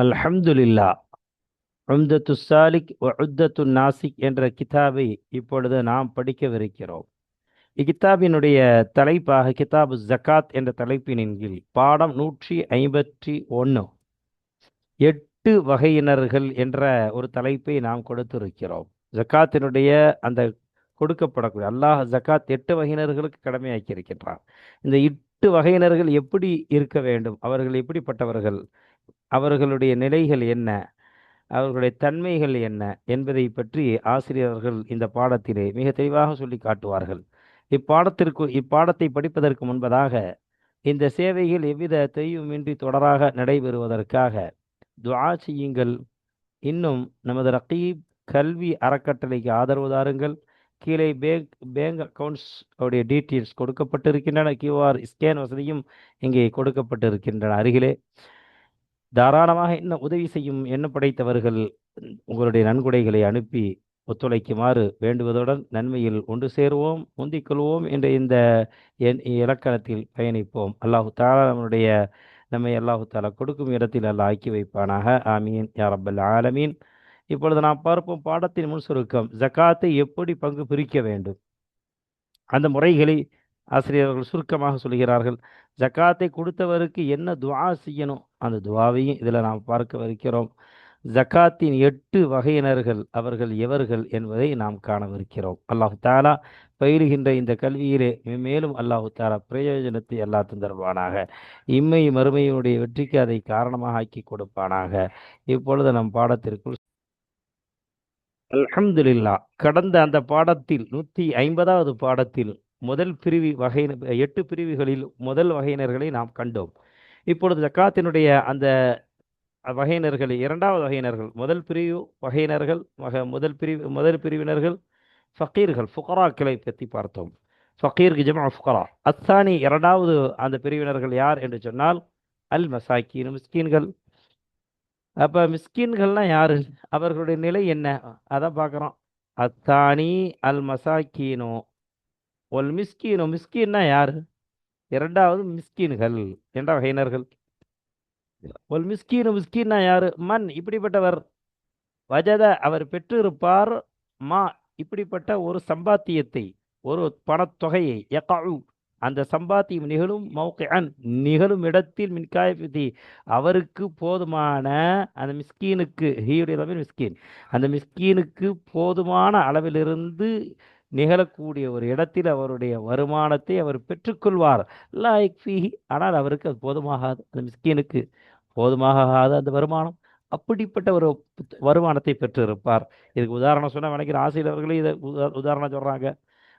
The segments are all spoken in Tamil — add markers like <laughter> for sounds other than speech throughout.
அல்ஹம்துலில்லா. உம்தத்து சாலிக் உத்தத்து நாசிக் என்ற கிதாபை இப்பொழுது நாம் படிக்கவிருக்கிறோம். இக்கிதாபினுடைய தலைப்பாக கிதாபு ஜக்காத் என்ற தலைப்பினின் கீழ் பாடம் நூற்றி ஐம்பத்தி ஒன்று எட்டு வகையினர்கள் என்ற ஒரு தலைப்பை நாம் கொடுத்திருக்கிறோம். ஜக்காத்தினுடைய அந்த கொடுக்கப்படக்கூடிய அல்லாஹ் ஜக்காத் எட்டு வகையினர்களுக்கு கடமையாக்கி இருக்கின்றான் இந்த எட்டு வகையினர்கள் எப்படி இருக்க வேண்டும்? அவர்கள் எப்படிப்பட்டவர்கள்? அவர்களுடைய நிலைகள் என்ன? அவர்களுடைய தன்மைகள் என்ன? என்பதை பற்றி ஆசிரியர்கள் இந்த பாடத்திலே மிக தெளிவாக சொல்லி காட்டுவார்கள். இப்பாடத்திற்கு இப்பாடத்தை படிப்பதற்கு முன்பதாக இந்த சேவைகள் எவ்வித தெய்வமின்றி தொடராக நடைபெறுவதற்காக துவா செய்யுங்கள். இன்னும் நமது ரகீப் கல்வி அறக்கட்டளைக்கு ஆதரவு தாருங்கள். கீழே பேங்க் பேங்க் அக்கவுண்ட்ஸ் உடைய டீட்டெயில்ஸ் கொடுக்கப்பட்டிருக்கின்றன. கியூஆர் ஸ்கேன் வசதியும் இங்கே கொடுக்கப்பட்டிருக்கின்றன. அருகிலே தாராளமாக இன்னும் உதவி செய்யும் எண்ணம் படைத்தவர்கள் உங்களுடைய நன்கொடைகளை அனுப்பி ஒத்துழைக்குமாறு வேண்டுவதுடன் நன்மையில் ஒன்று சேருவோம் முந்திக் கொள்வோம் என்ற இந்த என் இலக்கணத்தில் பயணிப்போம். அல்லாஹு தாலா நம்முடைய நம்மை அல்லாஹு தாலா கொடுக்கும் இடத்தில் அல்லாஹ் ஆக்கி வைப்பானாக. ஆமீன். யாரப்பல் ஆலமீன். இப்பொழுது நாம் பார்ப்போம் பாடத்தின் முன் சுருக்கம். ஜக்காத்தை எப்படி பங்கு பிரிக்க வேண்டும்? அந்த முறைகளை ஆசிரியர்கள் சுருக்கமாக சொல்கிறார்கள் ஜக்காத்தை கொடுத்தவருக்கு என்ன துவா செய்யணும்? அந்த துவாவையும் இதில் நாம் பார்க்க இருக்கிறோம். ஜக்காத்தின் எட்டு வகையினர்கள் அவர்கள் எவர்கள் என்பதை நாம் காணவிருக்கிறோம். அல்லாஹு தாலா பயிலுகின்ற இந்த கல்வியிலே மேலும் அல்லாஹு தாலா பிரயோஜனத்தை அல்லா தந்தருவானாக இம்மை மறுமையினுடைய வெற்றிக்கு அதை காரணமாக ஆக்கி கொடுப்பானாக. இப்பொழுது நம் பாடத்திற்குள் அல்ஹம்துலில்லா கடந்த அந்த பாடத்தில் நூற்றி ஐம்பதாவது பாடத்தில் முதல் பிரிவு வகை எட்டு பிரிவுகளில் முதல் வகையினர்களை நாம் கண்டோம். இப்பொழுது ஜக்காத்தினுடைய அந்த வகையினர்கள் இரண்டாவது வகையினர்கள் முதல் பிரிவு வகையினர்கள் வக முதல் பிரிவு முதல் பிரிவினர்கள் ஃபக்கீர்கள் ஃபுகராக்களை பற்றி பார்த்தோம். ஃபக்கீர் ஜமா ஃபுகரா. அத்தானி இரண்டாவது அந்த பிரிவினர்கள் யார் என்று சொன்னால் அல் மசாக்கீன் மிஸ்கீன்கள். அப்போ மிஸ்கீன்கள்லாம் யார்? அவர்களுடைய நிலை என்ன? அதான் பார்க்குறோம். அத்தானி அல் மசாக்கீனோ. ஒல் மிஸ்கீனும் மிஸ்கீன்னா யார்? இரண்டாவது மிஸ்கீன்கள் என்ற வகையினர்கள். ஒல் மிஸ்கீனு மிஸ்கீன்னா யார்? மண் இப்படிப்பட்டவர். வஜத அவர் பெற்றிருப்பார். மா இப்படிப்பட்ட ஒரு சம்பாத்தியத்தை ஒரு பணத்தொகையை எக்காவு அந்த சம்பாத்தியம் நிகழும் மௌகன் நிகழும் இடத்தில் மின்காயபதி அவருக்கு போதுமான அந்த மிஸ்கீனுக்கு ஹீயுடைய தமிழ் மிஸ்கீன். அந்த மிஸ்கீனுக்கு போதுமான அளவிலிருந்து நிகழக்கூடிய ஒரு இடத்தில் அவருடைய வருமானத்தை அவர் பெற்றுக்கொள்வார். லாய்க் ஃபீஹி ஆனால் அவருக்கு அது போதுமாகாது. அந்த மிஸ்கீனுக்கு போதுமாகாது அந்த வருமானம். அப்படிப்பட்ட ஒரு வருமானத்தை பெற்றிருப்பார். இதுக்கு உதாரணம் சொன்னால் நினைக்கிற ஆசிரியர் அவர்களே இதை உதாரணம் சொல்கிறாங்க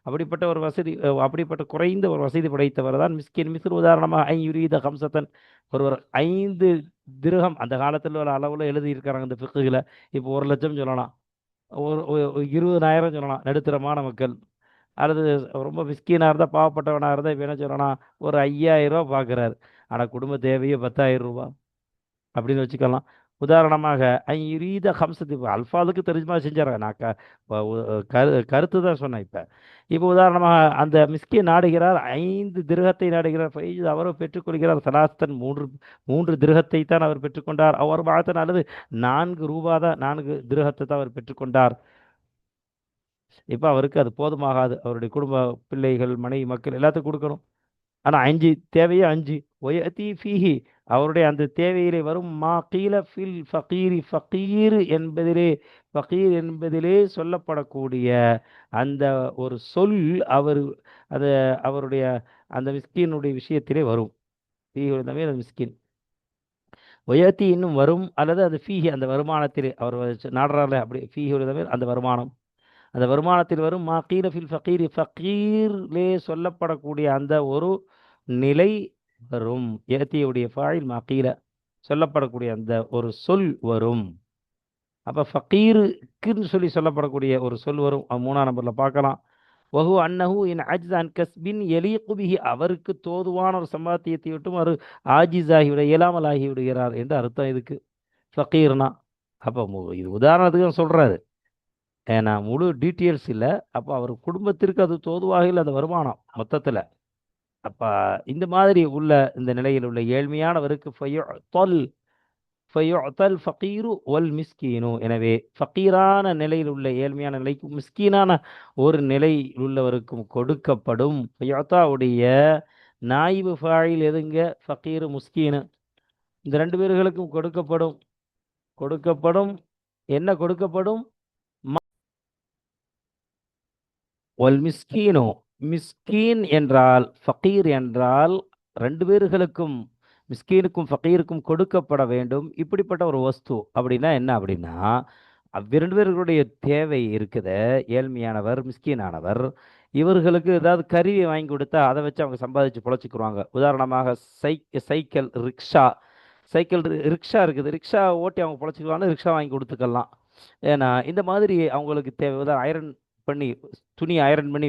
அப்படிப்பட்ட ஒரு வசதி அப்படிப்பட்ட குறைந்த ஒரு வசதி படைத்தவர் தான் மிஸ்கின். மிஸ்ரு உதாரணமாக ஐயுரீத ஹம்சத்தன் ஒருவர் ஐந்து திருகம் அந்த காலத்தில் உள்ள அளவில் எழுதியிருக்கிறாங்க இந்த பிக்குகளை இப்போ ஒரு லட்சம் சொல்லலாம். ஒரு இருபதனாயிரம் சொல்லலாம். நடுத்தரமான மக்கள். அல்லது ரொம்ப மிஸ்கீனாக இருந்தால் பாவப்பட்டவனாக இருந்தால் இப்போ என்ன சொல்லலாம் ஒரு ஐயாயிரம் ரூபா பார்க்குறாரு ஆனால் குடும்ப தேவையே பத்தாயிரம் ரூபா அப்படின்னு வச்சுக்கலாம். உதாரணமாக ஐரீத ஹம்சத்து இப்போ அல்ஃபாலுக்கு தெரிஞ்சுமா செஞ்சார் நான் க கரு கருத்து தான் சொன்னேன் இப்போ. இப்போ உதாரணமாக அந்த மிஸ்கி நாடுகிறார் ஐந்து திருகத்தை நாடுகிறார். ஃபைஜ் அவரும் பெற்றுக்கொள்கிறார் சலாஸ்தன் மூன்று மூன்று திருகத்தை தான் அவர் பெற்றுக்கொண்டார் அவர் பார்த்தன் அல்லது நான்கு ரூபா தான் நான்கு திருகத்தை தான் அவர் பெற்றுக்கொண்டார் இப்போ அவருக்கு அது போதுமாகாது. அவருடைய குடும்ப பிள்ளைகள் மனைவி மக்கள் எல்லாத்துக்கும் கொடுக்கணும். ஆனால் அஞ்சு தேவையே அஞ்சு ஒயத்தி ஃபீஹி அவருடைய அந்த தேவையிலே வரும் மா கீல ஃபில் ஃபகீரி ஃபகீர் என்பதிலே ஃபகீர் என்பதிலே சொல்லப்படக்கூடிய அந்த ஒரு சொல் அவர் அது அவருடைய அந்த மிஸ்கினுடைய விஷயத்திலே வரும். ஃபீஹி அந்த மிஸ்கின். உயர்த்தி இன்னும் வரும் அல்லது அது ஃபீஹி அந்த வருமானத்திலே அவர் நாடுறாரு அப்படி ஃபீஹி அந்த வருமானம். அந்த வருமானத்தில் வரும் மா கீல ஃபில் ஃபகீரி ஃபகீர்லே சொல்லப்படக்கூடிய அந்த ஒரு நிலை வரும். ஏத்தியுடைய ஃபாயில் மாக்கீல சொல்லப்படக்கூடிய அந்த ஒரு சொல் வரும். அப்போ ஃபக்கீருக்குன்னு சொல்லி சொல்லப்படக்கூடிய ஒரு சொல் வரும். மூணாம் நம்பரில் பார்க்கலாம். வஹு அன்னஹு இன் அஜ்தான் கஸ்பின் எளிய குபிஹி அவருக்கு தோதுவான ஒரு சம்பாத்தியத்தை விட்டும் அவர் ஆஜிஸாகிவிட இயலாமல் ஆகிவிடுகிறார் என்று அர்த்தம் இதுக்கு. ஃபக்கீர்னா அப்போ இது உதாரணத்துக்கு சொல்கிறாரு ஏன்னா முழு டீட்டெயில்ஸ் இல்லை. அப்போ அவர் குடும்பத்திற்கு அது தோதுவாக இல்லை அந்த வருமானம் மொத்தத்தில். அப்போ இந்த மாதிரி உள்ள இந்த நிலையில் உள்ள ஏழ்மையானவருக்கு தொல் ஃபகீரு ஒல் மிஸ்கீனு. எனவே ஃபகீரான நிலையில் உள்ள ஏழ்மையான நிலைக்கும் மிஸ்கீனான ஒரு நிலையில் உள்ளவருக்கும் கொடுக்கப்படும். ஃபயுத்தாவுடைய நாயிபு ஃபாயில் எதுங்க? ஃபகீரு முஸ்கீனு. இந்த ரெண்டு பேர்களுக்கும் கொடுக்கப்படும். கொடுக்கப்படும். என்ன கொடுக்கப்படும்? ஒல் மிஸ்கீனோ. மிஸ்கீன் என்றால் ஃபக்கீர் என்றால் ரெண்டு பேர்களுக்கும் மிஸ்கீனுக்கும் ஃபக்கீருக்கும் கொடுக்கப்பட வேண்டும். இப்படிப்பட்ட ஒரு வஸ்து அப்படின்னா என்ன அப்படின்னா அவ்விரண்டு பேர்களுடைய தேவை இருக்குது. ஏழ்மையானவர் மிஸ்கீனானவர். இவர்களுக்கு ஏதாவது கருவி வாங்கி கொடுத்தா அதை வச்சு அவங்க சம்பாதிச்சு பொழைச்சிக்குருவாங்க. உதாரணமாக சை cycle rickshaw. Cycle rickshaw rickshaw. Rickshaw ஓட்டி அவங்க பொழைச்சிக்குவாங்க ரிக்ஷா வாங்கி கொடுத்துக்கலாம். ஏன்னா இந்த மாதிரி அவங்களுக்கு தேவை. உதாரணம் ஐரன் பண்ணி துணி அயரன் பண்ணி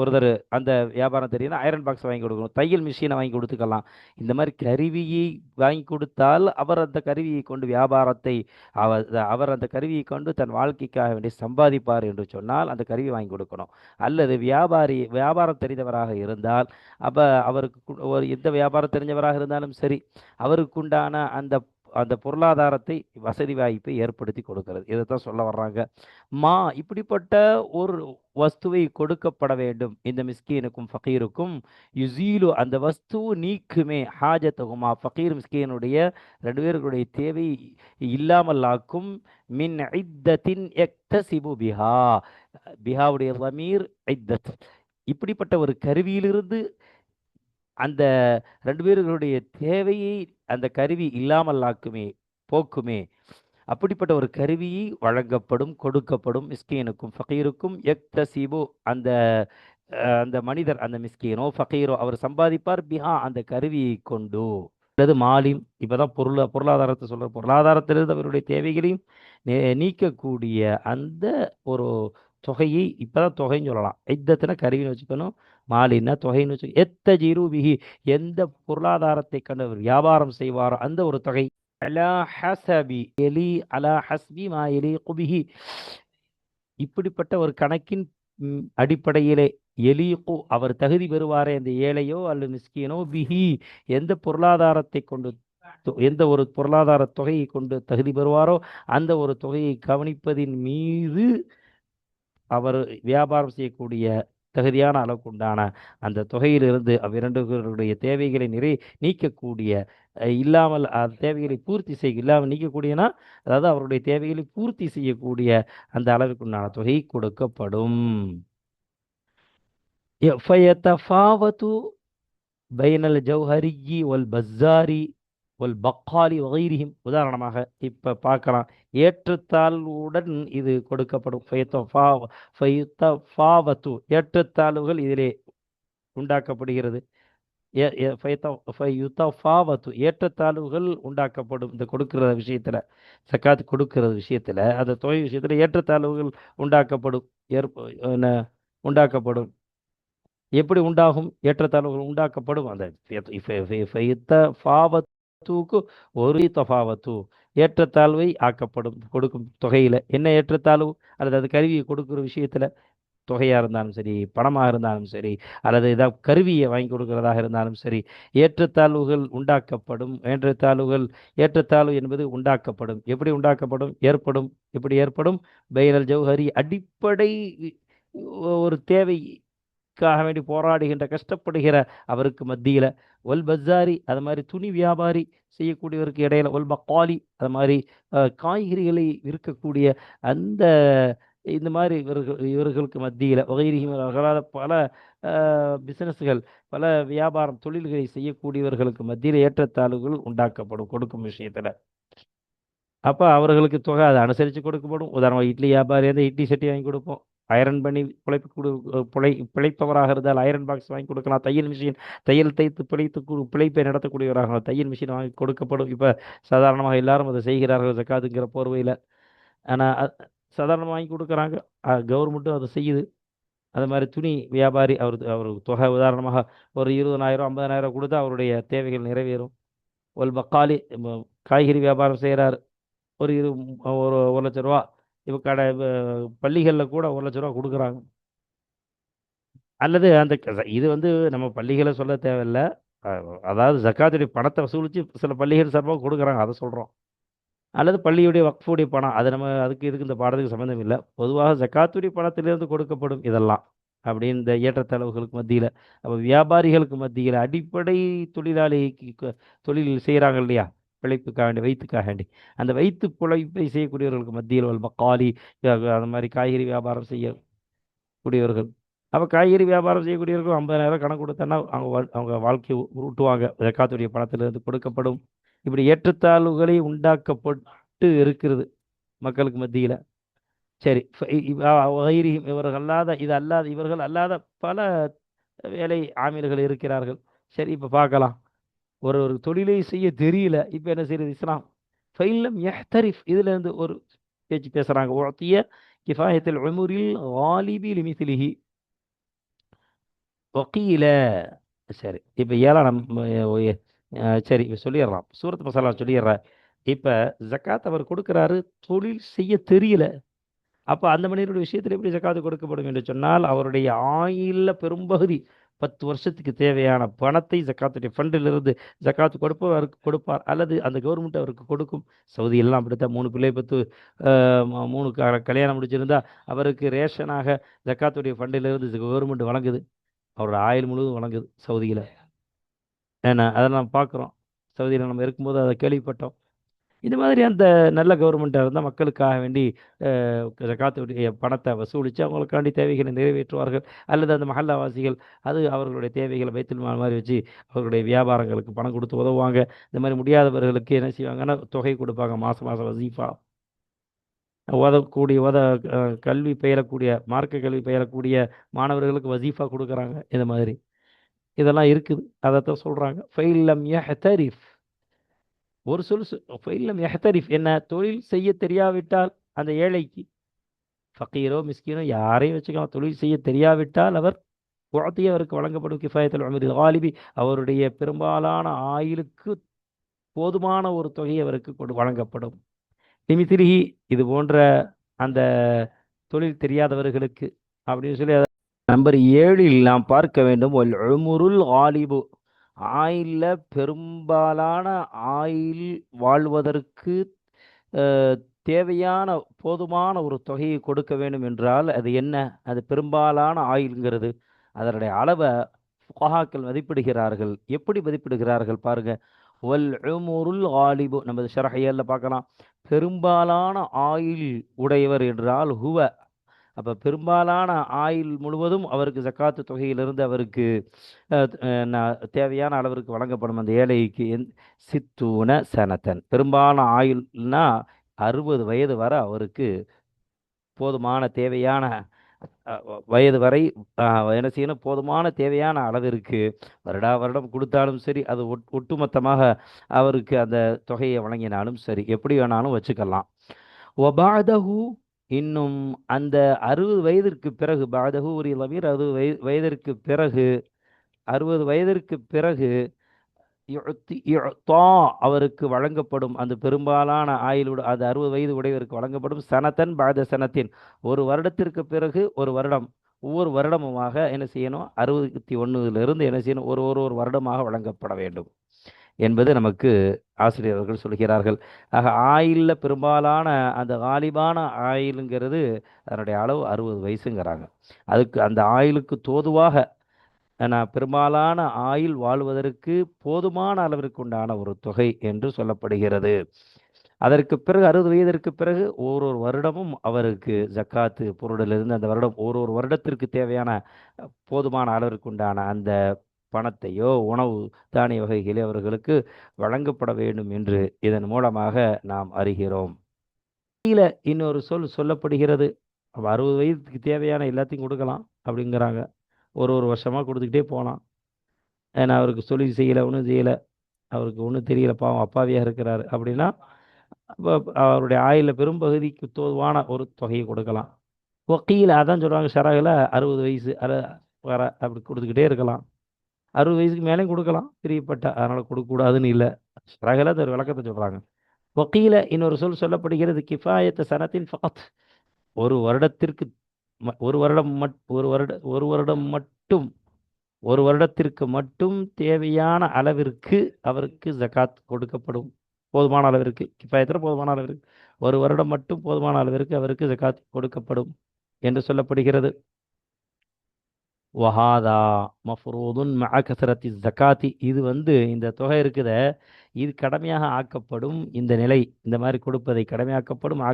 ஒருத்தர் அந்த வியாபாரம் தெரியும்னா அயரன் பாக்ஸ் வாங்கி கொடுக்கணும். தையல் மிஷினை வாங்கி கொடுத்துக்கலாம். இந்த மாதிரி கருவியை வாங்கி கொடுத்தால் அவர் அந்த கருவியை கொண்டு வியாபாரத்தை அவர் அவர் அந்த கருவியை கொண்டு தன் வாழ்க்கைக்காக வேண்டி சம்பாதிப்பார் என்று சொன்னால் அந்த கருவி வாங்கி கொடுக்கணும். அல்லது வியாபாரி வியாபாரம் தெரிந்தவராக இருந்தால் அப்போ அவருக்கு ஒரு எந்த வியாபாரம் தெரிஞ்சவராக இருந்தாலும் சரி அவருக்குண்டான அந்த அந்த பொருளாதாரத்தை வசதி வாய்ப்பை ஏற்படுத்தி கொடுக்கிறது. இதை தான் சொல்ல வர்றாங்க. மா இப்படிப்பட்ட ஒரு வஸ்துவை கொடுக்கப்பட வேண்டும். இந்த மிஸ்கீனுக்கும் ஃபகீருக்கும் யுசீலு அந்த வஸ்து நீக்குமே ஹாஜத்துகுமா. ஃபகீர் மிஸ்கீனுடைய ரெண்டு பேர்களுடைய தேவை இல்லாமல்லாக்கும் மின் ஐத்தத்தின் எக்தசிபு பிஹா. பிஹாவுடைய லமீர் ஐத்தத் இப்படிப்பட்ட ஒரு கருவியிலிருந்து அந்த ரெண்டு பேர்களுடைய தேவையை அந்த கருவி இல்லாமல்லாக்குமே போக்குமே. அப்படிப்பட்ட ஒரு கருவியை வழங்கப்படும் கொடுக்கப்படும் மிஸ்கீனுக்கும் ஃபகீருக்கும் எக்தசிபு அந்த அந்த மனிதர் அந்த மிஸ்கீனோ ஃபகீரோ அவர் சம்பாதிப்பார் பிஹா அந்த கருவியை கொண்டு. அல்லது மாலிம் இப்போதான் பொருள பொருளாதாரத்தை சொல்கிற பொருளாதாரத்திலிருந்து அவருடைய தேவைகளையும் நீக்கக்கூடிய அந்த ஒரு தொகையை இப்போதான் தொகைன்னு சொல்லலாம். ஐத்தத்தின கருவின்னு வச்சுக்கணும். மாலின்னா தொகைன்னு வச்சு எத்த ஜீரு விஹி எந்த பொருளாதாரத்தை கண்டு வியாபாரம் செய்வாரோ அந்த ஒரு தொகை. அலா ஹசபி எலி அலா ஹஸ்பி மா எலி குபிஹி. இப்படிப்பட்ட ஒரு கணக்கின் அடிப்படையிலே எலீகு அவர் தகுதி பெறுவாரே அந்த ஏழையோ அல்லது மிஸ்கீனோ பிஹி எந்த பொருளாதாரத்தை கொண்டு தொ- எந்த ஒரு பொருளாதார தொகையை கொண்டு தகுதி பெறுவாரோ அந்த ஒரு தொகையை கவனிப்பதின் மீது அவர் வியாபாரம் செய்யக்கூடிய தகுதியான அளவுக்கு உண்டான அந்த தொகையிலிருந்து அவ்விரண்டுகளுடைய தேவைகளை நிறை நீக்கக்கூடிய இல்லாமல் தேவைகளை பூர்த்தி செய்ய இல்லாமல் நீக்கக்கூடியனா அதாவது அவருடைய தேவைகளை பூர்த்தி செய்யக்கூடிய அந்த அளவுக்குண்டான தொகை கொடுக்கப்படும். பைனல் ஜௌஹரிஜி ஒல் பஸ்ஸாரி ஒல் பக்காலி வகைரிஹிம். உதாரணமாக இப்போ பார்க்கலாம். ஏற்றத்தாழ்வுடன் இது கொடுக்கப்படும். ஃபயத்தஃபா- ஃபயத்தஃபாவத்து ஏற்றத்தாழ்வுகள் இதிலே உண்டாக்கப்படுகிறது. ஏ- ஏற்றத்தாழ்வுகள் உண்டாக்கப்படும். இந்த கொடுக்கிற விஷயத்தில் சக்காத் கொடுக்கிற விஷயத்தில் அந்த தொகை விஷயத்தில் ஏற்றத்தாழ்வுகள் உண்டாக்கப்படும். ஏற்ப என்ன, உண்டாக்கப்படும். எப்படி உண்டாகும்? ஏற்றத்தாழ்வுகள் உண்டாக்கப்படும். அந்த தூக்கு ஒரு தஃபாவத்து ஏற்றத்தாழ்வை ஆக்கப்படும் கொடுக்கும் தொகையில். என்ன ஏற்றத்தாழ்வு? அல்லது அது கருவியை கொடுக்குற விஷயத்தில் தொகையாக இருந்தாலும் சரி பணமாக இருந்தாலும் சரி அல்லது ஏதாவது கருவியை வாங்கி கொடுக்கறதாக இருந்தாலும் சரி ஏற்றத்தாழ்வுகள் உண்டாக்கப்படும். ஏற்றத்தாழ்வுகள் ஏற்றத்தாழ்வு என்பது உண்டாக்கப்படும். எப்படி உண்டாக்கப்படும்? ஏற்படும். எப்படி ஏற்படும்? பைனல் ஜௌஹரி அடிப்படை ஒரு தேவை தேவைக்காக வேண்டி போராடுகின்ற கஷ்டப்படுகிற அவருக்கு மத்தியில் ஒல் பஜாரி அது மாதிரி துணி வியாபாரி செய்யக்கூடியவருக்கு இடையில ஒல் மக்காலி அது மாதிரி காய்கறிகளை விற்கக்கூடிய அந்த இந்த மாதிரி இவர்கள் இவர்களுக்கு மத்தியில் வகைரிகளால் பல பிஸ்னஸ்கள் பல வியாபாரம் தொழில்களை செய்யக்கூடியவர்களுக்கு மத்தியில் ஏற்றத்தாழ்வுகள் உண்டாக்கப்படும் கொடுக்கும் விஷயத்தில். அப்போ அவர்களுக்கு தொகை அதை அனுசரித்து கொடுக்கப்படும். உதாரணமாக இட்லி வியாபாரி இருந்தால் இட்லி சட்டி வாங்கி கொடுப்போம். அயரன் பண்ணி பிழைப்பு பிழை பிழைப்பவராக இருந்தால் அயரன் பாக்ஸ் வாங்கி கொடுக்கலாம். தையல் மிஷின் தையல் தைத்து பிழைத்து பிழைப்பை நடத்தக்கூடியவராக தையல் மிஷின் வாங்கி கொடுக்கப்படும். இப்போ சாதாரணமாக எல்லாரும் அதை செய்கிறார்கள் ஜக்காதுங்கிற போர்வையில். ஆனால் சாதாரணமாக வாங்கி கொடுக்குறாங்க. கவர்மெண்ட்டும் அதை செய்யுது. அது மாதிரி துணி வியாபாரி அவர் அவர் தொகை உதாரணமாக ஒரு இருபதனாயிரம் ஐம்பதனாயிரம் கொடுத்தா அவருடைய தேவைகள் நிறைவேறும். ஒரு பக்காலி காய்கறி வியாபாரம் செய்கிறார் ஒரு இரு ஒரு ஒரு லட்ச ரூபா இப்போ கடை பள்ளிகளில் கூட ஒரு லட்ச ரூபா கொடுக்குறாங்க. அல்லது அந்த க- இது வந்து நம்ம பள்ளிகளை சொல்ல தேவையில்ல. அதாவது ஜக்காத்துடைய பணத்தை வசூலித்து சில பள்ளிகள் சார்பாக கொடுக்குறாங்க அதை சொல்கிறோம் அல்லது பள்ளியுடைய வக்ஃபுடைய பணம் அது நம்ம அதுக்கு இதுக்கு இந்த பாடத்துக்கு சம்மந்தம் இல்லை. பொதுவாக ஜக்காத்துடைய பணத்திலிருந்து கொடுக்கப்படும் இதெல்லாம் அப்படின்னு இந்த ஏற்றத்தளவுகளுக்கு மத்தியில் அப்போ வியாபாரிகளுக்கு மத்தியில் அடிப்படை தொழிலாளிக்கு தொழில் செய்கிறாங்க இல்லையா? பிழைப்புக்காக வேண்டி வயிற்றுக்காக வேண்டி அந்த வயிற்று பிழைப்பை செய்யக்கூடியவர்களுக்கு மத்தியில் ஒரு மக்காலி அந்த மாதிரி காய்கறி வியாபாரம் செய்யக்கூடியவர்கள். அப்போ காய்கறி வியாபாரம் செய்யக்கூடியவர்கள் ஐம்பதாயிரம் கணக்கு கொடுத்தோன்னா அவங்க வாழ்- அவங்க வாழ்க்கையை உருட்டுவாங்க. ஜக்காத்துடைய பணத்திலிருந்து கொடுக்கப்படும். இப்படி ஏற்றத்தாழ்வுகளை உண்டாக்கப்பட்டு இருக்கிறது மக்களுக்கு மத்தியில். சரி ஃப- இவர்கள் அல்லாத இது அல்லாத இவர்கள் அல்லாத பல வேலை ஆமீர்கள் இருக்கிறார்கள். சரி இப்போ பார்க்கலாம். ஒரு ஒரு தொழிலை செய்ய தெரியல. இப்போ என்ன செய்யுது இஸ்லாம். ஃபைலம் எஹ்தரிஃப் இதுல இருந்து ஒரு பேச்சு பேசுறாங்க. உஅத்திய கிஃபாயத்தில் உமுரில் வாலிபி லிமித்லிஹி. வக்கீல சரி. இப்போ ஏழாம் நம்ம சரி. இப்போ சொல்லிடுறான் சூரத் மசாலா சொல்லிடுறேன் இப்போ ஜக்காத் அவர் கொடுக்குறாரு. தொழில் செய்ய தெரியல. அப்போ அந்த மனிதனுடைய விஷயத்தில் எப்படி ஜக்காத்து கொடுக்கப்படும் என்று சொன்னால் அவருடைய ஆயில பெரும்பகுதி பத்து வருஷத்துக்கு தேவையான பணத்தை ஜக்காத்துடைய ஃபண்டிலிருந்து ஜக்காத்து அவருக்கு கொடுப்பார். அல்லது அந்த கவர்மெண்ட் அவருக்கு கொடுக்கும். சவுதி எல்லாம் அப்படித்தான். மூணு பிள்ளை பத்து மூணு க- கல்யாணம் முடிச்சிருந்தா அவருக்கு ரேஷனாக ஜக்காத்துடைய ஃபண்டிலிருந்து கவர்மெண்ட் வழங்குது. அவரோட ஆயுள் முழுவதும் வழங்குது சவுதியில். ஏன்னா அதை நம்ம பார்க்குறோம். சவுதியில் நம்ம இருக்கும்போது அதை கேள்விப்பட்டோம். இந்த மாதிரி அந்த நல்ல கவர்மெண்ட்டாக இருந்தால் மக்களுக்காக வேண்டி ஜக்காத்துடைய பணத்தை வசூலித்து அவங்களுக்காண்டி தேவைகளை நிறைவேற்றுவார்கள். அல்லது அந்த மஹல்லாவாசிகள் அது அவர்களுடைய தேவைகளை வைத்தல் மாதிரி வச்சு அவர்களுடைய வியாபாரங்களுக்கு பணம் கொடுத்து உதவுவாங்க. இந்த மாதிரி முடியாதவர்களுக்கு என்ன செய்வாங்கன்னா தொகை கொடுப்பாங்க? மாதம் மாதம் வசீஃபா. உதவக்கூடிய உத கல்வி பயிலக்கூடிய மார்க்க கல்வி பயிலக்கூடிய மாணவர்களுக்கு வசீஃபா கொடுக்குறாங்க. இந்த மாதிரி. இதெல்லாம் இருக்குது. அதைத்தான் சொல்கிறாங்க ஃபைலம் யஹ்தரிஃப். ஒரு சொல் சொ- எஹ்தரிஃப் என்ன தொழில் செய்ய தெரியாவிட்டால் அந்த ஏழைக்கு ஃபக்கீரோ மிஸ்கீனோ யாரையும் வச்சுக்கலாம் தொழில் செய்ய தெரியாவிட்டால் அவர் உஅத்திய அவருக்கு வழங்கப்படும் கிஃபாயத்தில் அமது ஆலிபி அவருடைய பெரும்பாலான ஆயுளுக்கு போதுமான ஒரு தொகை அவருக்கு கொடு வழங்கப்படும். நிமித்திரிகி இது போன்ற அந்த தொழில் தெரியாதவர்களுக்கு அப்படின்னு சொல்லி நம்பர் ஏழில் நாம் பார்க்க வேண்டும். ஒல் அழுமுருள் ஆலிபு ஆயில்ல பெரும்பாலான ஆயில் வாழ்வதற்கு தேவையான போதுமான ஒரு தொகையை கொடுக்க வேண்டும் என்றால் அது என்ன? அது பெரும்பாலான ஆயில்ங்கிறது. அதனுடைய அளவை ஃபுகஹாக்கள் மதிப்பிடுகிறார்கள். எப்படி மதிப்பிடுகிறார்கள் பாருங்க. வல் உமுருல் ஆலிபு நமது ஷரஹையல்ல பார்க்கலாம். பெரும்பாலான ஆயில் உடையவர் என்றால் ஹுவ அப்போ பெரும்பாலான ஆயில் முழுவதும் அவருக்கு ஜக்காத்து தொகையிலிருந்து அவருக்கு தேவையான அளவிற்கு வழங்கப்படும் அந்த ஏழைக்கு சித்தூன சனத்தன். பெரும்பாலான ஆயுள்னா அறுபது வயது வரை அவருக்கு போதுமான தேவையான வயது வரை என்ன செய்யணும்? போதுமான தேவையான அளவிற்கு வருடா வருடம் கொடுத்தாலும் சரி அது ஒட் ஒட்டுமொத்தமாக அவருக்கு அந்த தொகையை வழங்கினாலும் சரி எப்படி வேணாலும் வச்சுக்கலாம். ஒபாதஹு இன்னும் அந்த அறுபது வயதிற்கு பிறகு பாதகு ஒரு லமீர் அறுபது வய வயதிற்கு பிறகு அறுபது வயதிற்கு பிறகு அவருக்கு வழங்கப்படும் அந்த பெரும்பாலான ஆயுள் அது அறுபது வயது உடையவருக்கு வழங்கப்படும் சனத்தன் பாத சனத்தின். ஒரு வருடத்திற்கு பிறகு ஒரு வருடம் ஒவ்வொரு வருடமுமாக என்ன செய்யணும்? அறுபத்தி ஒன்றுலேருந்து என்ன செய்யணும்? ஒரு ஒரு ஒரு வருடமாக வழங்கப்பட வேண்டும். என்பது நமக்கு ஆசிரியர்கள் சொல்கிறார்கள். ஆக ஆயில்ல பெரும்பாலான அந்த காலிபான ஆயிலுங்கிறது அதனுடைய அளவு அறுபது வயசுங்கிறாங்க. அதுக்கு அந்த ஆயிலுக்கு தோதுவாக நான் பெரும்பாலான ஆயில் வாழ்வதற்கு போதுமான அளவிற்கு உண்டான ஒரு தொகை என்று சொல்லப்படுகிறது. அதற்கு பிறகு அறுபது வயதிற்கு பிறகு ஒரு ஒரு வருடமும் அவருக்கு ஜக்காத்து பொருளிலிருந்து அந்த வருடம் ஒரு ஒரு வருடத்திற்கு தேவையான போதுமான அளவிற்கு உண்டான அந்த பணத்தையோ உணவு தானிய வகைகளை அவர்களுக்கு வழங்கப்பட வேண்டும் என்று இதன் மூலமாக நாம் அறிகிறோம். கீழே இன்னொரு சொல் சொல்லப்படுகிறது. அறுபது வயதுக்கு தேவையான எல்லாத்தையும் கொடுக்கலாம் அப்படிங்கிறாங்க. ஒரு ஒரு வருஷமாக கொடுத்துக்கிட்டே போகலாம். ஏன்னா அவருக்கு சொல்லி செய்யலை ஒன்றும் செய்யலை. அவருக்கு ஒன்றும் தெரியல பாவம் அப்பாவியாக இருக்கிறாரு அப்படின்னா அவருடைய ஆயுள பெரும்பகுதிக்கு தோதுவான ஒரு தொகையை கொடுக்கலாம். வக்கீல் அதான் சொல்கிறாங்க ஷரகில் அறுபது வயசு அற வர அப்படி கொடுத்துக்கிட்டே இருக்கலாம். அறுபது வயசுக்கு மேலேயும் கொடுக்கலாம். பிரியப்பட்ட அதனால் கொடுக்கக்கூடாதுன்னு இல்லை. ரகல அந்த ஒரு விளக்கத்தை சொல்கிறாங்க வக்கீல இன்னொரு சொல் சொல்லப்படுகிறது கிஃபாயத்த சனத்தின் ஃபகத். ஒரு வருடத்திற்கு ம- ஒரு வருடம் மட் ஒரு வருட ஒரு வருடம் மட்டும் ஒரு வருடத்திற்கு மட்டும் தேவையான அளவிற்கு அவருக்கு ஜகாத் கொடுக்கப்படும். போதுமான அளவிற்கு. கிஃபாயத்தில் போதுமான அளவிற்கு. ஒரு வருடம் மட்டும் போதுமான அளவிற்கு அவருக்கு ஜக்காத் கொடுக்கப்படும் என்று சொல்லப்படுகிறது. வஹாதா மஃப்ரூதுன் மகசரத்தி ஜக்காத்தி இது வந்து இந்த தொகை இருக்குத இது கடமையாக ஆக்கப்படும் இந்த நிலை. இந்த மாதிரி கொடுப்பதை கடமையாக்கப்படும் ஆ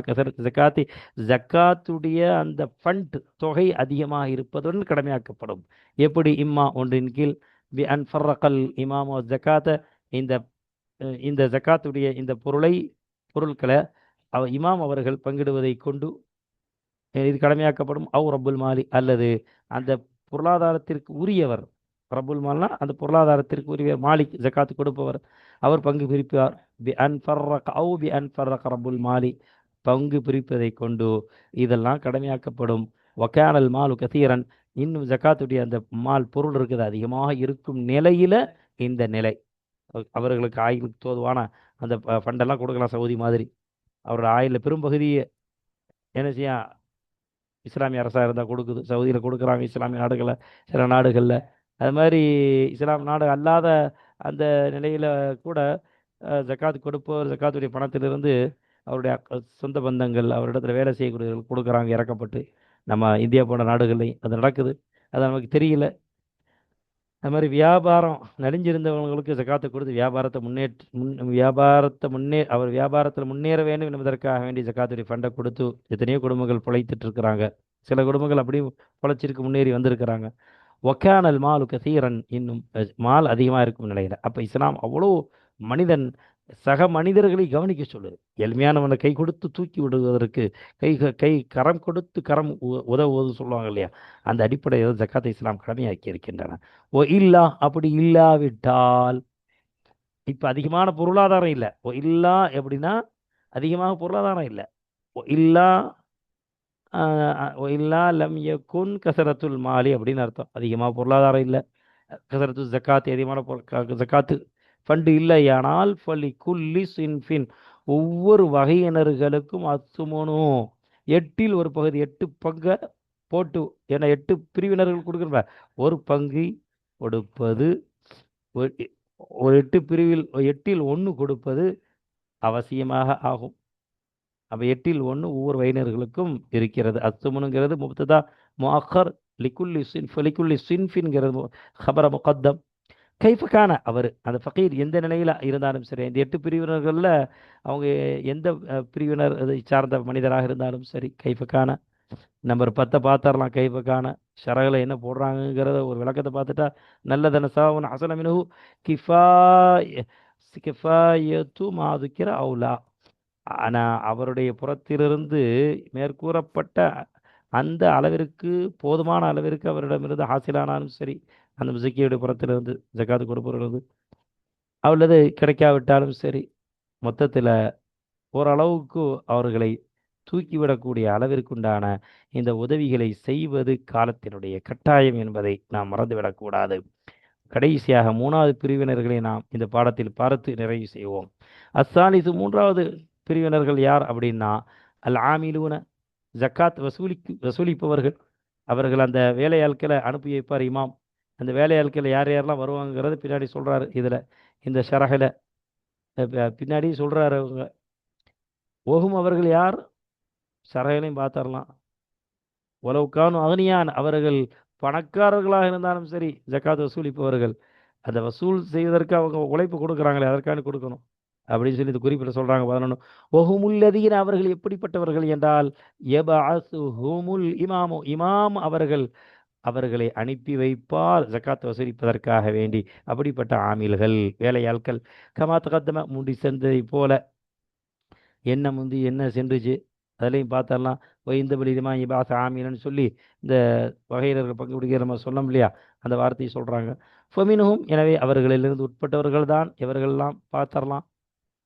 ஜக்காத்தி ஜக்காத்துடைய அந்த ஃபண்ட் தொகை அதிகமாக இருப்பதுடன் கடமையாக்கப்படும். எப்படி? இம்மா ஒன்றின் கீழ் பி அன் ஃபர்ரகல் இமாமோ ஜக்காத்த இந்த இந்த ஜக்காத்துடைய இந்த பொருளை பொருட்களை அவ இமாம் அவர்கள் பங்கிடுவதை கொண்டு இது கடமையாக்கப்படும். அவு ரப்புல் மாலி அல்லது அந்த பொருளாதாரத்திற்கு உரியவர். ரப்புல் மால்னா அந்த பொருளாதாரத்திற்கு உரிய மாலிக் ஜக்காத்து கொடுப்பவர். அவர் பங்கு பிரிப்பார். பி அன் ஃபர்ரக் பி அன் ஃபர்ரக் மாலி. பங்கு பிரிப்பதை கொண்டு இதெல்லாம் கடமையாக்கப்படும். வக்கானல் மாலு கசீரன். இன்னும் ஜக்காத்துடைய அந்த மால் பொருள் இருக்குது. அதிகமாக இருக்கும் நிலையில் இந்த நிலை. அவர்களுக்கு ஆயுளுக்கு தோதுவான அந்த ப- ஃபண்டெல்லாம் கொடுக்கலாம். சவுதி மாதிரி. அவரோட ஆயுளில் பெரும்பகுதியை என்ன செய்ய இஸ்லாமிய அரசாக இருந்தால் கொடுக்குது. சவுதியில் கொடுக்குறாங்க இஸ்லாமிய நாடுகளில் சில நாடுகளில். அது மாதிரி இஸ்லாம் நாடு அல்லாத அந்த நிலையில் கூட ஜக்காத் கொடுப்பவர் ஜக்காத்துடைய பணத்திலிருந்து அவருடைய அக்க- சொந்த பந்தங்கள் அவரிடத்துல வேலை செய்யக்கூடியவர்கள் கொடுக்குறாங்க இறக்கப்பட்டு. நம்ம இந்தியா போன்ற நாடுகள்லையும் அது நடக்குது. அது நமக்கு தெரியல. அது மாதிரி வியாபாரம் நலிஞ்சிருந்தவங்களுக்கு ஜக்காத்தை கொடுத்து வியாபாரத்தை முன்னேற்ற முன் வியாபாரத்தை முன்னே அவர் வியாபாரத்தில் முன்னேற வேண்டும் என்பதற்காக வேண்டி ஜக்காத்துடைய ஃபண்டை கொடுத்து எத்தனையோ குடும்பங்கள் பிழைத்துட்டு இருக்கிறாங்க. சில குடும்பங்கள் அப்படியே பிழைச்சிருக்கு முன்னேறி வந்திருக்கிறாங்க. ஒக்கானல் மாலு கசீரன் இன்னும் மால் அதிகமாக இருக்கும் நிலையில். அப்போ இஸ்லாம் அவ்வளோ மனிதன் சக மனிதர்களை கவனிக்க சொல்லுது. எளிமையானவனை கை கொடுத்து தூக்கி விடுவதற்கு கை கை கரம் கொடுத்து கரம் உ- உதவுவது சொல்லுவாங்க இல்லையா? அந்த அடிப்படையில் ஜக்காத்தை இஸ்லாம் கடமையாக்கி இருக்கின்றன. ஓ இல்லா அப்படி இல்லாவிட்டால். இப்போ அதிகமான பொருளாதாரம் இல்லை. ஓ இல்லா எப்படின்னா அதிகமாக பொருளாதாரம் இல்லை. ஓ இல்லா ஓ இல்லா லம் குன் கசரத்துல் மாலி அப்படின்னு அர்த்தம். அதிகமாக பொருளாதாரம் இல்லை. கசரத்து ஜக்காத்து அதிகமான பொருள் ஜக்காத்து ஃபண்டு இல்லையானால் ஃபலி குல்லி சின்ஃபின் ஒவ்வொரு வகையினர்களுக்கும் அத்துமனு. எட்டில் ஒரு பகுதி எட்டு பங்கை போட்டு ஏன்னா எட்டு பிரிவினர்கள் கொடுக்குறப்ப ஒரு பங்கு கொடுப்பது ஒரு ஒரு எட்டு பிரிவில் எட்டில் ஒன்று கொடுப்பது அவசியமாக ஆகும். அப்போ எட்டில் ஒன்று ஒவ்வொரு வகையினர்களுக்கும் இருக்கிறது. அத்துமனுங்கிறது முப்ததா முஅக்கர் லிக்குல்லி சின்ஃப் ஃபலிக்குல்லி சின்ஃபின்கிறது ஹபர முகத்தம். கைஃபக்கான அவர். அந்த ஃபக்கீர் எந்த நிலையில் இருந்தாலும் சரி இந்த எட்டு பிரிவினர்களில் அவங்க எந்த பிரிவினர் அதை சார்ந்த மனிதராக இருந்தாலும் சரி கைஃபக்கான நம்பர் பத்தை பார்த்துடலாம். கைஃபக்கான ஷரகில் என்ன போடுறாங்கங்கிறத ஒரு விளக்கத்தை பார்த்துட்டா நல்லதன சாவன் அசலமினு கிஃபா கிஃபாயத்து மாதுக்கிற அவுலா. ஆனால் அவருடைய புறத்திலிருந்து மேற்கூறப்பட்ட அந்த அளவிற்கு போதுமான அளவிற்கு அவரிடமிருந்து ஹாசிலானாலும் சரி அந்த முசக்கியுடைய புறத்திலிருந்து ஜக்காத்து கொடுப்பவர்களது அவளது கிடைக்காவிட்டாலும் சரி மொத்தத்தில் ஓரளவுக்கு அவர்களை தூக்கிவிடக்கூடிய அளவிற்குண்டான இந்த உதவிகளை செய்வது காலத்தினுடைய கட்டாயம் என்பதை நாம் மறந்துவிடக்கூடாது. கடைசியாக மூணாவது பிரிவினர்களை நாம் இந்த பாடத்தில் பார்த்து நிறைவு செய்வோம். அஸ்ஸாலிசு மூன்றாவது பிரிவினர்கள் யார் அப்படின்னா அல் ஆமிலூன ஜக்காத் வசூலிக்கு வசூலிப்பவர்கள். அவர்கள் அந்த வேலையாட்களை அனுப்பி வைப்பார் இமாம். அந்த வேலையாட்கள் யார் யாரெல்லாம் வருவாங்கிறது பின்னாடி சொல்கிறாரு இதில் இந்த ஷரஹில். பின்னாடி சொல்கிறாரு அவங்க. ஓகும் அவர்கள் யார்? ஷரஹிலையும் பார்த்துடலாம். உலவுக்கான அகனியான் அவர்கள் பணக்காரர்களாக இருந்தாலும் சரி ஜக்காத் வசூலிப்பவர்கள். அந்த வசூல் செய்வதற்கு அவங்க உழைப்பு கொடுக்குறாங்களே அதற்கான கொடுக்கணும். அப்படின்னு சொல்லி இது குறிப்பிட்ட சொல்கிறாங்க பதினொன்று ஒஹுமுல்லதீன அவர்கள் எப்படிப்பட்டவர்கள் என்றால் எபஅசுஹுமுல் இமாமு. இமாம் அவர்கள் அவர்களை அனுப்பி வைப்பார். ஜக்காத் வசூலிப்பதற்காக வேண்டி அப்படிப்பட்ட ஆமில்கள் வேலையாட்கள் கமா தகத்தம முண்டி சென்றதை போல என்ன முந்தி என்ன சென்றுச்சு? அதுலேயும் பார்த்தரலாம் இந்த பலிதமா இபாச ஆமீனன்னு சொல்லி இந்த வகையினர்கள் பங்கு பிடிக்கிற நம்ம சொன்னோம் இல்லையா? அந்த வார்த்தையை சொல்கிறாங்க ஃபொமினுகும் எனவே அவர்களிலிருந்து உட்பட்டவர்கள் தான் இவர்கள்லாம் பார்த்தரலாம்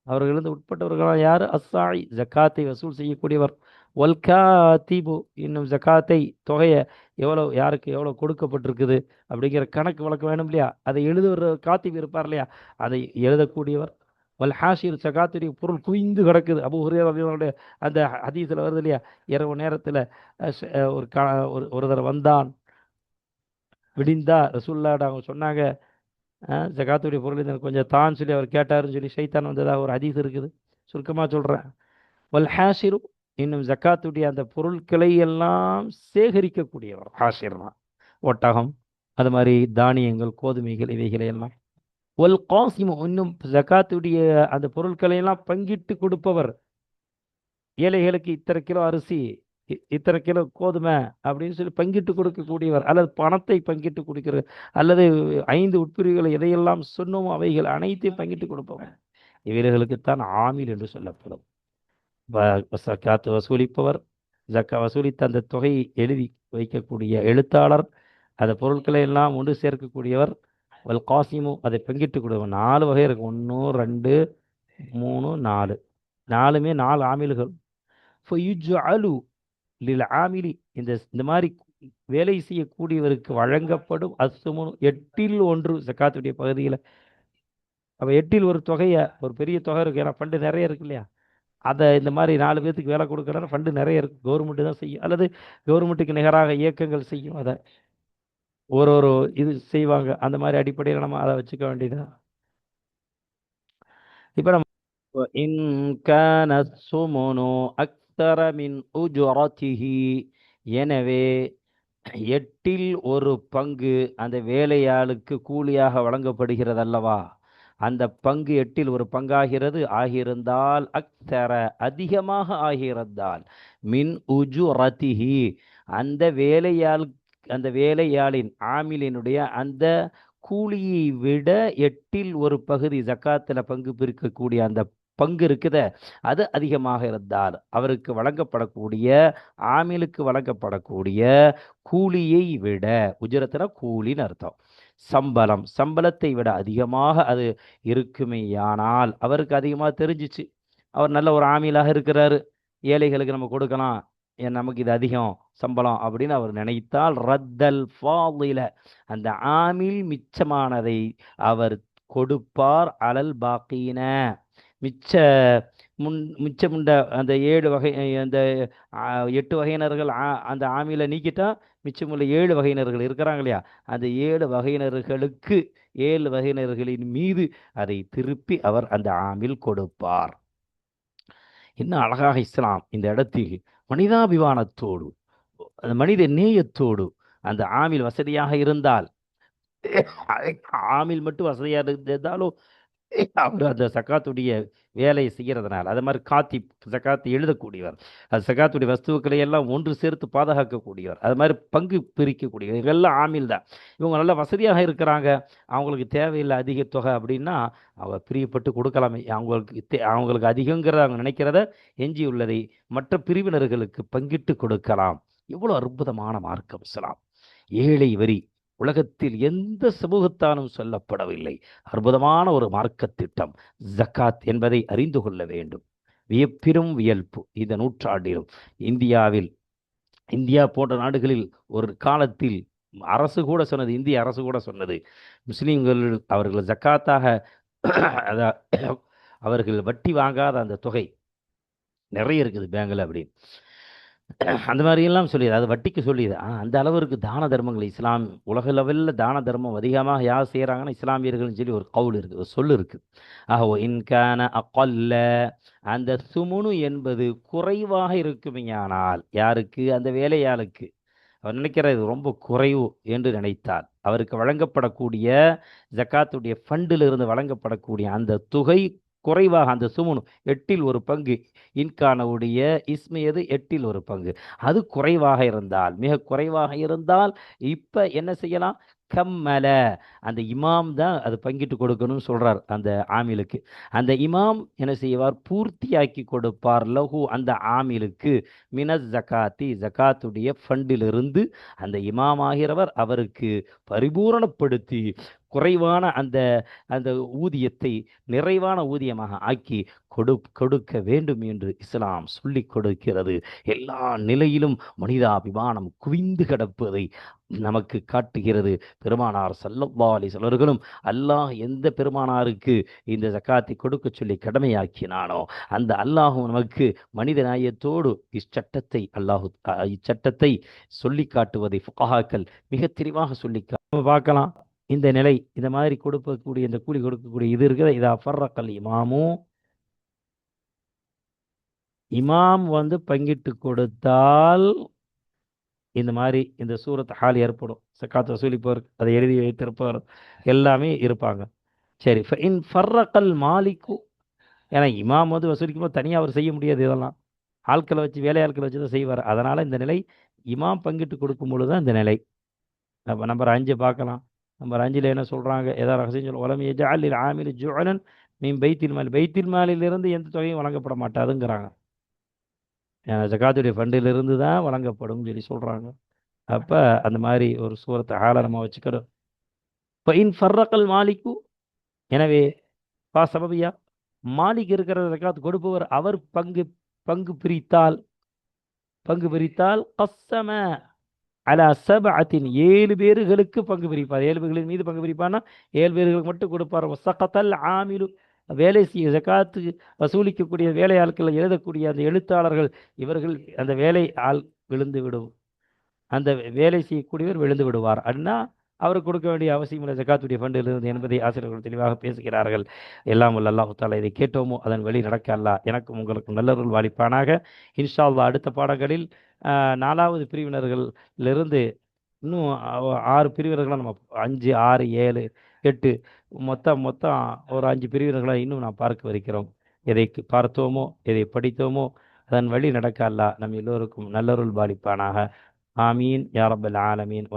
அவர்களிலிருந்து உட்பட்டவர்களாம் யார்? அஸ்ஸாய் ஜக்காத்தை வசூல் செய்யக்கூடியவர். வல்காத்திபு இன்னும் ஜக்காத்தை தொகையை எவ்வளோ யாருக்கு எவ்வளோ கொடுக்கப்பட்டிருக்குது அப்படிங்கிற கணக்கு வழக்கு வேணும் இல்லையா? அதை எழுதுகிற காத்திப் இருப்பார் இல்லையா? அதை எழுதக்கூடியவர். வல் ஹாஷிர் ஜக்காத்துடைய பொருள் குவிந்து கிடக்குது. அபு ஹுரேராவுடைய அந்த ஹதீஸில் வருது இல்லையா? இரவு நேரத்தில் ஒரு கா ஒரு ஒரு தடவை வந்தான். விடிந்தா ரசூல்லாட அவங்க சொன்னாங்க ஜகாத்துடைய பொருள் இந்த கொஞ்சம் தான் சொல்லி அவர் கேட்டாருன்னு சொல்லி சைத்தான் வந்ததாக ஒரு ஹதீஸ் இருக்குது. சுருக்கமாக சொல்கிறேன் வல் ஹாஷிரு இன்னும் ஜக்காத்துடைய அந்த பொருட்களை எல்லாம் சேகரிக்கக்கூடியவர் தான் ஒட்டகம் அது மாதிரி தானியங்கள் கோதுமைகள் இவைகளை எல்லாம். ஒல் காசிமு இன்னும் ஜக்காத்துடைய அந்த பொருட்களை எல்லாம் பங்கிட்டு கொடுப்பவர். ஏழைகளுக்கு இத்தனை கிலோ அரிசி இ- இத்தனை கிலோ கோதுமை அப்படின்னு சொல்லி பங்கிட்டு கொடுக்கக்கூடியவர் அல்லது பணத்தை பங்கிட்டு கொடுக்கிற அல்லது ஐந்து உட்பிரிவுகளை எதையெல்லாம் சொன்னோமோ அவைகள் அனைத்தையும் பங்கிட்டு கொடுப்பவர். இவர்களுக்குத்தான் ஆமில் என்று சொல்லப்படும். வ- வசூலிப்பவர் ஜக்கா வசூலித்த அந்த தொகையை எழுதி வைக்கக்கூடிய எழுத்தாளர் அந்த பொருட்களை எல்லாம் ஒன்று சேர்க்கக்கூடியவர் வல் காசிமு அதை பங்கிட்டு கொடுவன் நாலு வகை இருக்கு ஒன்று ரெண்டு மூணு நாலு. நாலுமே நாலு ஆமில்கள். ஃபயுஜ்அலு லில் ஆமிலி. இந்த இந்த மாதிரி வேலை செய்யக்கூடியவருக்கு வழங்கப்படும் அசுமுனு எட்டில் ஒன்று ஜக்காத்துடைய பகுதியில். அப்போ எட்டில் ஒரு தொகையை ஒரு பெரிய தொகை இருக்கு. ஏன்னா பண்டு நிறைய இருக்கு இல்லையா? அதை இந்த மாதிரி நாலு பேர்த்துக்கு வேலை கொடுக்கறதுனா ஃபண்டு நிறைய இருக்குது கவர்மெண்ட்டு தான் செய்யும். அல்லது கவர்மெண்ட்டுக்கு நிகராக இயக்கங்கள் செய்யும் அதை. ஒரு ஒரு இது செய்வாங்க. அந்த மாதிரி அடிப்படையில் நம்ம அதை வச்சுக்க வேண்டியதுதான். இப்போ நம்ம இன் கான சுமுனு அக்தரமின் உஜரத்திஹி. எனவே எட்டில் ஒரு பங்கு அந்த வேலையாளுக்கு கூலியாக வழங்கப்படுகிறது அல்லவா அந்த பங்கு எட்டில் ஒரு பங்காகிறது. ஆகியிருந்தால் அக்தர அதிகமாக ஆகியிருந்தால். மின் உஜு ரத்திஹி அந்த வேலையாள் அந்த வேலையாளின் ஆமிலினுடைய அந்த கூலியை விட எட்டில் ஒரு பகுதி ஜக்காத்தில் பங்கு பிரிக்கக்கூடிய அந்த பங்கு இருக்குத அது அதிகமாக இருந்தால் அவருக்கு வழங்கப்படக்கூடிய ஆமிலுக்கு வழங்கப்படக்கூடிய கூலியை விட உஜரத்தின கூலின்னு அர்த்தம். சம்பளம். சம்பளத்தை விட அதிகமாக அது இருக்குமேயானால் அவருக்கு அதிகமாக தெரிஞ்சிச்சு. அவர் நல்ல ஒரு ஆமிலாக இருக்கிறாரு. ஏழைகளுக்கு நம்ம கொடுக்கலாம். ஏன் நமக்கு இது அதிகம் சம்பளம் அப்படின்னு அவர் நினைத்தால் ரத்தல் ஃபாலில அந்த ஆமில் மிச்சமானதை அவர் கொடுப்பார். அலல் பாக்கின. மிச்ச முன் மிச்சமுண்ட அந்த ஏழு வகை அந்த எட்டு வகையினர்கள் ஆ- அந்த ஆமில நீக்கிட்டா மிச்சமுள்ள ஏழு வகையினர்கள் இருக்கிறாங்க இல்லையா? அந்த ஏழு வகையினர்களுக்கு ஏழு வகையினர்களின் மீது அதை திருப்பி அவர் அந்த ஆமில் கொடுப்பார். இன்னும் அழகாக இஸ்லாம் இந்த இடத்தில் மனிதாபிமானத்தோடு அந்த மனித நேயத்தோடு அந்த ஆமில் வசதியாக இருந்தால் ஆமில் மட்டும் வசதியாக இருந்தாலும் <laughs> அவர் அந்த சக்காத்துடைய வேலையை செய்கிறதுனால அது மாதிரி காத்தி சக்காத்து எழுதக்கூடியவர். அது சக்காத்துடைய வஸ்துக்களை எல்லாம் ஒன்று சேர்த்து பாதுகாக்கக்கூடியவர். அது மாதிரி பங்கு பிரிக்கக்கூடியவர். இதெல்லாம் ஆமில் தான். இவங்க நல்ல வசதியாக இருக்கிறாங்க. அவங்களுக்கு தேவையில்லை அதிக தொகை அப்படின்னா அவங்க பிரியப்பட்டு கொடுக்கலாமே. அவங்களுக்கு தே- அவங்களுக்கு அதிகங்கிறத அவங்க நினைக்கிறத எஞ்சியுள்ளதை மற்ற பிரிவினர்களுக்கு பங்கிட்டு கொடுக்கலாம். இவ்வளோ அற்புதமான மார்க்கம் இஸ்லாம். ஏழை வரி. உலகத்தில் எந்த சமூகத்தாலும் சொல்லப்படவில்லை. அற்புதமான ஒரு மார்க்க திட்டம் ஜக்காத் என்பதை அறிந்து கொள்ள வேண்டும். வியப்பிரும் வியல்பு இந்த நூற்றாண்டிலும். இந்தியாவில் இந்தியா போன்ற நாடுகளில் ஒரு காலத்தில் அரசு கூட சொன்னது இந்திய அரசு கூட சொன்னது. முஸ்லீம்கள் அவர்கள் ஜக்காத்தாக <coughs> அவர்கள் வட்டி வாங்காத அந்த தொகை நிறைய இருக்குது பேங்கில் அப்படின்னு. அந்த மாதிரியெல்லாம் சொல்லிடுது அது வட்டிக்கு சொல்லியது. அந்த அளவிற்கு தான தர்மங்கள் இஸ்லாம் உலக லெவலில் தான தர்மம் அதிகமாக யார் செய்கிறாங்கன்னா இஸ்லாமியர்கள்னு சொல்லி ஒரு கவுல் இருக்குது ஒரு சொல் இருக்குது. ஆஹோ இன்கான அக்கல்ல அந்த சுமுனு என்பது குறைவாக இருக்குமையானால் யாருக்கு? அந்த வேலையாளுக்கு. அவர் நினைக்கிறது ரொம்ப குறைவு என்று நினைத்தார் அவருக்கு வழங்கப்படக்கூடிய ஜக்காத்துடைய ஃபண்டிலிருந்து வழங்கப்படக்கூடிய அந்த தொகை குறைவாக அந்த சுமுனு எட்டில் ஒரு பங்கு இன்கானவுடைய இஸ்மையது எட்டில் ஒரு பங்கு. அது குறைவாக இருந்தால் மிக குறைவாக இருந்தால் இப்போ என்ன செய்யலாம்? கம்மல. அந்த இமாம் தான் அது பங்கிட்டு கொடுக்கணும்னு சொல்கிறார் அந்த ஆமிலுக்கு. அந்த இமாம் என்ன செய்வார்? பூர்த்தியாக்கி கொடுப்பார். லஹு அந்த ஆமிலுக்கு. மினஸ் ஜகாத்தி. ஜகாத்துடைய ஃபண்டிலிருந்து அந்த இமாம் ஆகிறவர் அவருக்கு பரிபூரணப்படுத்தி குறைவான அந்த அந்த ஊதியத்தை நிறைவான ஊதியமாக ஆக்கி கொடு கொடுக்க வேண்டும் என்று இஸ்லாம் சொல்லி கொடுக்கிறது. எல்லா நிலையிலும் மனிதாபிமானம் குவிந்து கிடப்பதை நமக்கு காட்டுகிறது. பெருமானார் சல்லல்லா அலிஸ்வலர்களும் அல்லாஹ் எந்த பெருமானாருக்கு இந்த ஜக்காத்தை கொடுக்க சொல்லி கடமையாக்கினானோ அந்த அல்லாஹும் நமக்கு மனித நாயத்தோடு இச்சட்டத்தை அல்லாஹு இச்சட்டத்தை சொல்லி காட்டுவதை ஃபுகாக்கள் மிக தெளிவாக சொல்லி கா- பார்க்கலாம். இந்த நிலை இந்த மாதிரி கொடுக்கக்கூடிய இந்த கூலி கொடுக்கக்கூடிய இது இருக்குது. இதா ஃபர்ரக்கல் இமாமும் இமாம் வந்து பங்கிட்டு கொடுத்தால் இந்த மாதிரி இந்த சூரத் ஹால் ஏற்படும். சக்காத்து வசூலிப்பவர் அதை எழுதி வைத்திருப்பவர் எல்லாமே இருப்பாங்க. சரி இன் ஃபர்ரக்கல் மாலிக்கு. ஏன்னா இமாம் வந்து வசூலிக்கும் போது தனியாக அவர் செய்ய முடியாது இதெல்லாம். ஆட்களை வச்சு வேலையாட்களை வச்சு தான் செய்வார். அதனால் இந்த நிலை இமாம் பங்கிட்டு கொடுக்கும் பொழுது தான் இந்த நிலை. நம்ம நம்பர் அஞ்சு பார்க்கலாம். நம்பர் அஞ்சில் என்ன சொல்கிறாங்க ஏதாவது ரகசியம் சொல்ல உலமைய ஜாலில் ஆமில் ஜுவலன் மீன் பைத்தில் மால். பைத்தில் மாலிலிருந்து எந்த தொகையும் வழங்கப்பட மாட்டாதுங்கிறாங்க. ஜக்காத்துடைய ஃபண்டிலிருந்து தான் வழங்கப்படும் சொல்லி சொல்கிறாங்க அப்போ அந்த மாதிரி ஒரு சூரத்தை ஆளை நம்ம வச்சுக்கணும். இப்போ இன் ஃபர்ரக்கல் மாலிக்கு எனவே பா சபபியா மாலிக் இருக்கிற ஜக்காத் கொடுப்பவர் அவர் பங்கு பங்கு பிரித்தால் பங்கு பிரித்தால் கஸ்ஸம அலா சபஅத்தின் ஏழு பேர்களுக்கு பங்கு பிரிப்பார். ஏழு பேர்களின் மீது பங்கு பிரிப்பார்னா ஏழு பேர்களுக்கு மட்டும் கொடுப்பார். சகத்தல் ஆமிலு வேலை செய்ய ஜக்காத்து வசூலிக்கக்கூடிய வேலையாட்கள் எழுதக்கூடிய அந்த எழுத்தாளர்கள் இவர்கள் அந்த வேலை ஆள் விழுந்து விடும். அந்த வேலை செய்யக்கூடியவர் விழுந்து விடுவார். அண்ணா அவர் கொடுக்க வேண்டிய அவசியம் இல்லை. ஜக்காத்துடைய ஃபண்டில் இருந்து என்பதை ஆசிரியர்கள் தெளிவாக பேசுகிறார்கள். எல்லாம் உள்ள அல்லாஹு தாலா இதை கேட்டோமோ அதன் வழி நடக்க அல்ல. எனக்கும் உங்களுக்கும் நல்லவர்கள் வாலிப்பானாக. இன்ஷா அடுத்த பாடங்களில் நாலாவது பிரிவினர்களிலிருந்து இன்னும் ஆறு பிரிவினர்களாக நம்ம அஞ்சு ஆறு ஏழு எட்டு மொத்தம் மொத்தம் ஒரு அஞ்சு பிரிவினர்களை இன்னும் நாம் பார்க்க இருக்கிறோம் எதை பார்த்தோமோ எதை படித்தோமோ அதன் வழி நடக்க அல்ல. நம் எல்லோருக்கும் நல்லருள் பாலிப்பானாக ஆமீன். யாரபல் ரப்பல் ஆலமீன்.